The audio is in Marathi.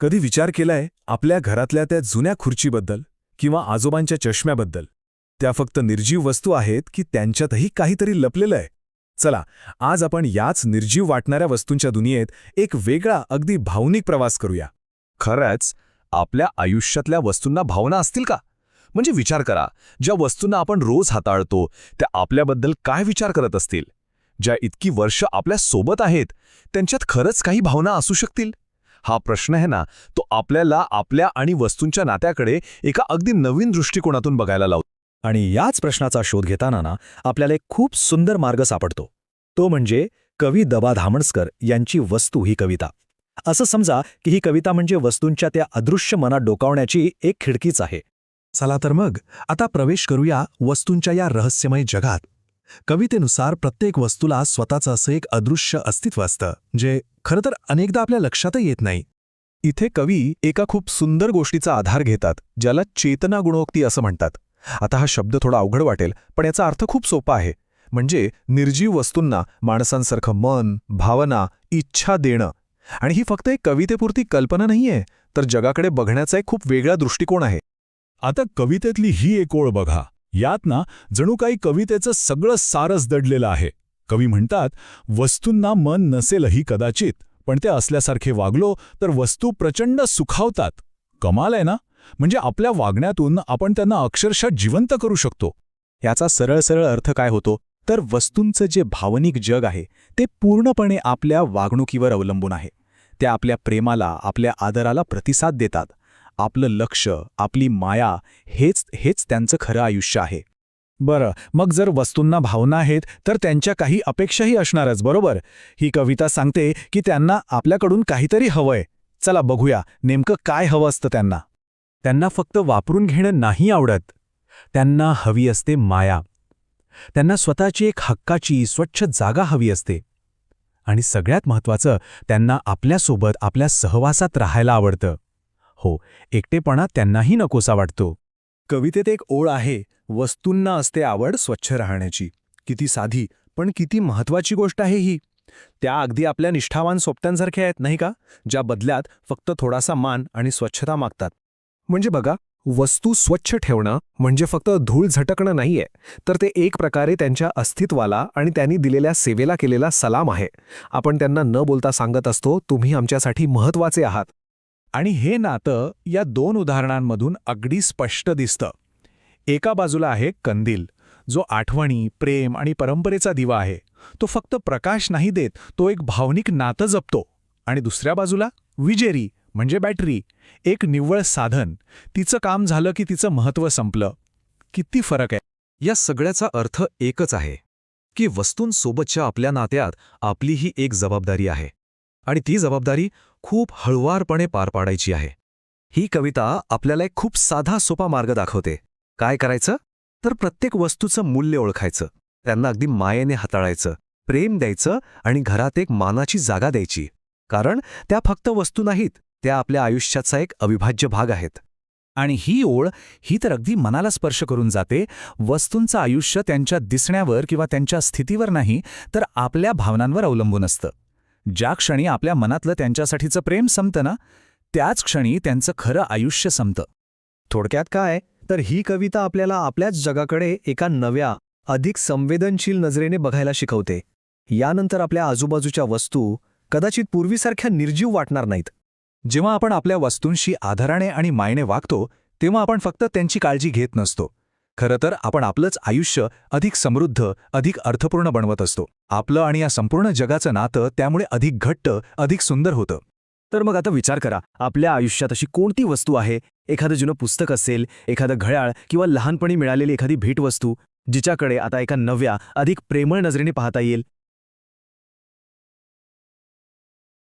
कधी विचार केलाय आपल्या घरातल्या त्या जुन्या खुर्चीबद्दल किंवा आजोबांच्या चष्म्याबद्दल? त्या फक्त निर्जीव वस्तू आहेत की त्यांच्यातही काहीतरी लपलेलं आहे? चला आज आपण याच निर्जीव वाटणाऱ्या वस्तूंच्या दुनियेत एक वेगळा अगदी भावनिक प्रवास करूया. खरंच आपल्या आयुष्यातल्या वस्तूंना भावना असतील का? म्हणजे विचार करा ज्या वस्तूंना आपण रोज हाताळतो त्या आपल्याबद्दल काय विचार करत असतील? ज्या इतकी वर्ष आपल्यासोबत आहेत त्यांच्यात खरंच काही भावना असू शकतील? हा प्रश्न आहे ना तो आपल्याला आपल्या आणि वस्तूंच्या नात्याकडे एका अगदी नवीन दृष्टिकोनातून बघायला लावतो. आणि याच प्रश्नाचा शोध घेताना ना आपल्याला एक खूप सुंदर मार्ग सापडतो. तो म्हणजे कवी दबा धामणस्कर यांची वस्तू ही कविता. असं समजा की ही कविता म्हणजे वस्तूंच्या त्या अदृश्य मनात डोकावण्याची एक खिडकीच आहे. चला तर मग आता प्रवेश करूया वस्तूंच्या या रहस्यमय जगात. कवितेनुसार प्रत्येक वस्तूला स्वतःचं असं एक अदृश्य अस्तित्व असतं जे खरं तर अनेकदा आपल्या लक्षातही येत नाही. इथे कवी एका खूप सुंदर गोष्टीचा आधार घेतात ज्याला चेतना गुणोक्ती असं म्हणतात. आता हा शब्द थोडा अवघड वाटेल पण याचा अर्थ खूप सोपा आहे. म्हणजे निर्जीव वस्तूंना माणसांसारखं मन भावना इच्छा देणं. आणि ही फक्त एक कवितेपुरती कल्पना नाहीये तर जगाकडे बघण्याचा एक खूप वेगळा दृष्टिकोन आहे. आता कवितेतली ही एक ओळ बघा. यात ना जणू काही कवितेचं सगळं सारस दडलेलं आहे. कवी म्हणतात वस्तूंना मन नसेलही कदाचित पण ते असल्यासारखे वागलो तर वस्तू प्रचंड सुखावतात. कमाल आहे ना? म्हणजे आपल्या वागण्यातून आपण त्यांना अक्षरशः जिवंत करू शकतो. याचा सरळ सरळ अर्थ काय होतो? तर वस्तूंचं जे भावनिक जग आहे ते पूर्णपणे आपल्या वागणुकीवर अवलंबून आहे. त्या आपल्या प्रेमाला आपल्या आदराला प्रतिसाद देतात. आपलं लक्ष आपली माया हेच हेच त्यांचं खरं आयुष्य आहे. बरं मग जर वस्तूंना भावना आहेत तर त्यांच्या काही अपेक्षाही असणारच बरोबर? ही कविता सांगते की त्यांना आपल्याकडून काहीतरी हवंय. चला बघूया नेमकं काय हवं असतं त्यांना? त्यांना फक्त वापरून घेणं नाही आवडत. त्यांना हवी असते माया. त्यांना स्वतःची एक हक्काची स्वच्छ जागा हवी असते. आणि सगळ्यात महत्त्वाचं त्यांना आपल्यासोबत आपल्या सहवासात राहायला आवडतं. हो एकटेपणा त्यांनाही नकोसा वाटतो. कवितेत एक ओळ आहे वस्तूंना असते आवड स्वच्छ राहण्याची. किती साधी पण किती महत्वाची गोष्ट आहे ही. त्या अगदी आपल्या निष्ठावान सोबत्यांसारख्या आहेत नाही का? ज्या बदल्यात फक्त थोडासा मान आणि स्वच्छता मागतात. म्हणजे बघा वस्तू स्वच्छ ठेवणं म्हणजे फक्त धूळ झटकणं नाहीये तर ते एक प्रकारे त्यांच्या अस्तित्वाला आणि त्यांनी दिलेल्या सेवेला केलेला सलाम आहे. आपण त्यांना न बोलता सांगत असतो तुम्ही आमच्यासाठी महत्त्वाचे आहात. आणि हे नातं या दोन उदाहरणांमधून अगदी स्पष्ट दिसतं. एका बाजूला आहे कंदील जो आठवणी प्रेम आणि परंपरेचा दिवा आहे. तो फक्त प्रकाश नाही देत तो एक भावनिक नातं जपतो. आणि दुसऱ्या बाजूला विजेरी म्हणजे बॅटरी एक निव्वळ साधन. तिचं काम झालं की तिचं महत्त्व संपलं. किती फरक आहे. या सगळ्याचा अर्थ एकच आहे की वस्तूंसोबतच्या आपल्या नात्यात आपलीही एक जबाबदारी आहे. आणि ती जबाबदारी खूप हळुवारपणे पार पाडायची आहे. ही कविता आपल्याला एक खूप साधा सोपा मार्ग दाखवते. काय करायचं? तर प्रत्येक वस्तूचं मूल्य ओळखायचं. त्यांना अगदी मायेने हाताळायचं प्रेम द्यायचं आणि घरात एक मानाची जागा द्यायची. कारण त्या फक्त वस्तू नाहीत त्या आपल्या आयुष्याचा एक अविभाज्य भाग आहेत. आणि ही ओळ ही तर अगदी मनाला स्पर्श करून जाते. वस्तूंचं आयुष्य त्यांच्या दिसण्यावर किंवा त्यांच्या स्थितीवर नाही तर आपल्या भावनांवर अवलंबून असतं. ज्या क्षणी आपल्या मनातलं त्यांच्यासाठीचं प्रेम संपतं ना त्याच क्षणी त्यांचं खरं आयुष्य संपतं. थोडक्यात काय? तर ही कविता आपल्याला आपल्याच जगाकडे एका नव्या अधिक संवेदनशील नजरेने बघायला शिकवते. यानंतर आपल्या आजूबाजूच्या वस्तू कदाचित पूर्वीसारख्या निर्जीव वाटणार नाहीत. जेव्हा आपण आपल्या वस्तूंशी आधाराने आणि मायने वागतो तेव्हा आपण फक्त त्यांची काळजी घेत नसतो. खरं तर आपण आपलंच आयुष्य अधिक समृद्ध अधिक अर्थपूर्ण बनवत असतो. आपलं आणि या संपूर्ण जगाचं नातं त्यामुळे अधिक घट्ट अधिक सुंदर होतं. तर मग आता विचार करा आपल्या आयुष्यात अशी कोणती वस्तू आहे? एखादं जुनं पुस्तक असेल एखादं घड्याळ किंवा लहानपणी मिळालेली एखादी भेटवस्तू जिच्याकडे आता एका नव्या अधिक प्रेमळ नजरेने पाहता येईल?